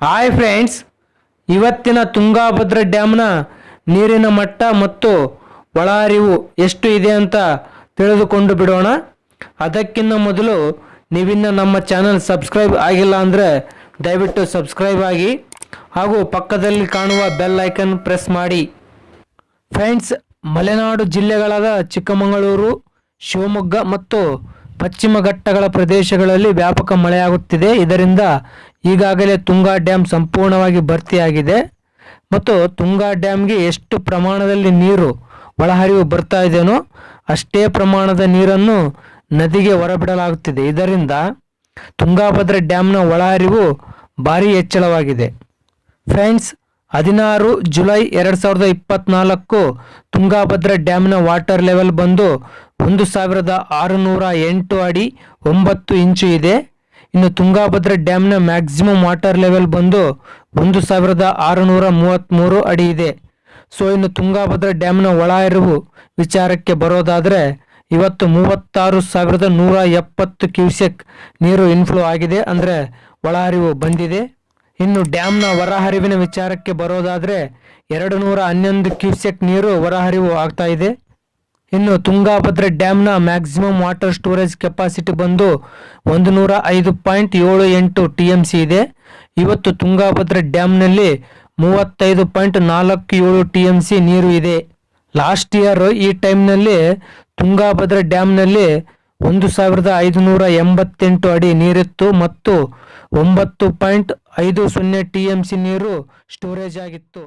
Hi friends ಇವತ್ತಿನ ತುಂಗಾಭದ್ರ ಡ್ಯಾಮ್ನ ನೀರಿನ ಮಟ್ಟ ಮತ್ತು ಒಳಹರಿವು ಎಷ್ಟು ಇದೆ ಅಂತ ತಿಳಿದುಕೊಂಡು ಬಿಡೋಣ. ಅದಕ್ಕಿಂತ ಮೊದಲು ನೀವಿನ್ನ ನಮ್ಮ ಚಾನಲ್ ಸಬ್ಸ್ಕ್ರೈಬ್ ಆಗಿಲ್ಲ ಅಂದರೆ ದಯವಿಟ್ಟು ಸಬ್ಸ್ಕ್ರೈಬ್ ಆಗಿ ಹಾಗೂ ಪಕ್ಕದಲ್ಲಿ ಕಾಣುವ ಬೆಲ್ ಐಕನ್ ಪ್ರೆಸ್ ಮಾಡಿ. ಫ್ರೆಂಡ್ಸ್ ಮಲೆನಾಡು ಜಿಲ್ಲೆಗಳಾದ ಚಿಕ್ಕಮಗಳೂರು, ಶಿವಮೊಗ್ಗ ಮತ್ತು ಪಶ್ಚಿಮ ಘಟ್ಟಗಳ ಪ್ರದೇಶಗಳಲ್ಲಿ ವ್ಯಾಪಕ ಮಳೆಯಾಗುತ್ತಿದೆ. ಇದರಿಂದ ಈಗಾಗಲೇ ತುಂಗಾ ಡ್ಯಾಮ್ ಸಂಪೂರ್ಣವಾಗಿ ಭರ್ತಿಯಾಗಿದೆ. ಮತ್ತು ತುಂಗಾ ಡ್ಯಾಮ್ಗೆ ಎಷ್ಟು ಪ್ರಮಾಣದಲ್ಲಿ ನೀರು ಒಳಹರಿವು ಬರ್ತಾ ಇದೆಯೋ ಅಷ್ಟೇ ಪ್ರಮಾಣದ ನೀರನ್ನು ನದಿಗೆ ಹೊರಬಿಡಲಾಗುತ್ತಿದೆ. ಇದರಿಂದ ತುಂಗಾಭದ್ರ ಡ್ಯಾಮ್ನ ಒಳಹರಿವು ಭಾರಿ ಹೆಚ್ಚಳವಾಗಿದೆ. ಫ್ರೆಂಡ್ಸ್, ಹದಿನಾರು ಜುಲೈ ಎರಡು ಸಾವಿರದ ಇಪ್ಪತ್ನಾಲ್ಕು ತುಂಗಾಭದ್ರ ಡ್ಯಾಮ್ನ ವಾಟರ್ ಲೆವೆಲ್ ಬಂದು ಒಂದು ಸಾವಿರದ ಆರುನೂರ ಎಂಟು ಅಡಿ ಒಂಬತ್ತು ಇಂಚು ಇದೆ. ಇನ್ನು ತುಂಗಾಭದ್ರ ಡ್ಯಾಮ್ನ ಮ್ಯಾಕ್ಸಿಮಮ್ ವಾಟರ್ ಲೆವೆಲ್ ಬಂದು ಒಂದು ಸಾವಿರದ ಆರುನೂರ ಮೂವತ್ತ್ಮೂರು ಅಡಿ ಇದೆ. ಸೊ, ಇನ್ನು ತುಂಗಾಭದ್ರ ಡ್ಯಾಮ್ನ ಒಳಹರಿವು ವಿಚಾರಕ್ಕೆ ಬರೋದಾದರೆ ಇವತ್ತು ಮೂವತ್ತಾರು ಸಾವಿರದ ನೂರ ಎಪ್ಪತ್ತು ಕ್ಯೂಸೆಕ್ ನೀರು ಇನ್ಫ್ಲೋ ಆಗಿದೆ. ಅಂದರೆ ಒಳಹರಿವು ಬಂದಿದೆ. ಇನ್ನು ಡ್ಯಾಮ್ನ ಹೊರಹರಿವಿನ ವಿಚಾರಕ್ಕೆ ಬರೋದಾದರೆ ಎರಡು ನೂರ ಹನ್ನೊಂದು ಕ್ಯೂಸೆಕ್ ನೀರು ಹೊರಹರಿವು ಆಗ್ತಾ ಇದೆ. ಇನ್ನು ತುಂಗಾಭದ್ರ ಡ್ಯಾಮ್ನ ಮ್ಯಾಕ್ಸಿಮಮ್ ವಾಟರ್ ಸ್ಟೋರೇಜ್ ಕೆಪಾಸಿಟಿ ಬಂದು ಒಂದು ನೂರ ಐದು ಪಾಯಿಂಟ್ ಏಳು ಎಂಟು ಟಿ ಎಂ ಸಿ ಇದೆ. ಇವತ್ತು ತುಂಗಾಭದ್ರ ಡ್ಯಾಮ್ನಲ್ಲಿ ಮೂವತ್ತೈದು ಪಾಯಿಂಟ್ ನಾಲ್ಕು ಏಳು ಟಿ ಎಂ ಸಿ ನೀರು ಇದೆ. ಲಾಸ್ಟ್ ಇಯರ್ ಈ ಟೈಮ್ನಲ್ಲಿ ತುಂಗಾಭದ್ರ ಡ್ಯಾಮ್ನಲ್ಲಿ ಒಂದು ಸಾವಿರದ ಐದುನೂರ ಎಂಬತ್ತೆಂಟು ಅಡಿ ನೀರಿತ್ತು ಮತ್ತು ಒಂಬತ್ತು ಪಾಯಿಂಟ್ ಐದು ಸೊನ್ನೆ ಟಿ ಎಂ ಸಿ ನೀರು ಸ್ಟೋರೇಜ್ ಆಗಿತ್ತು.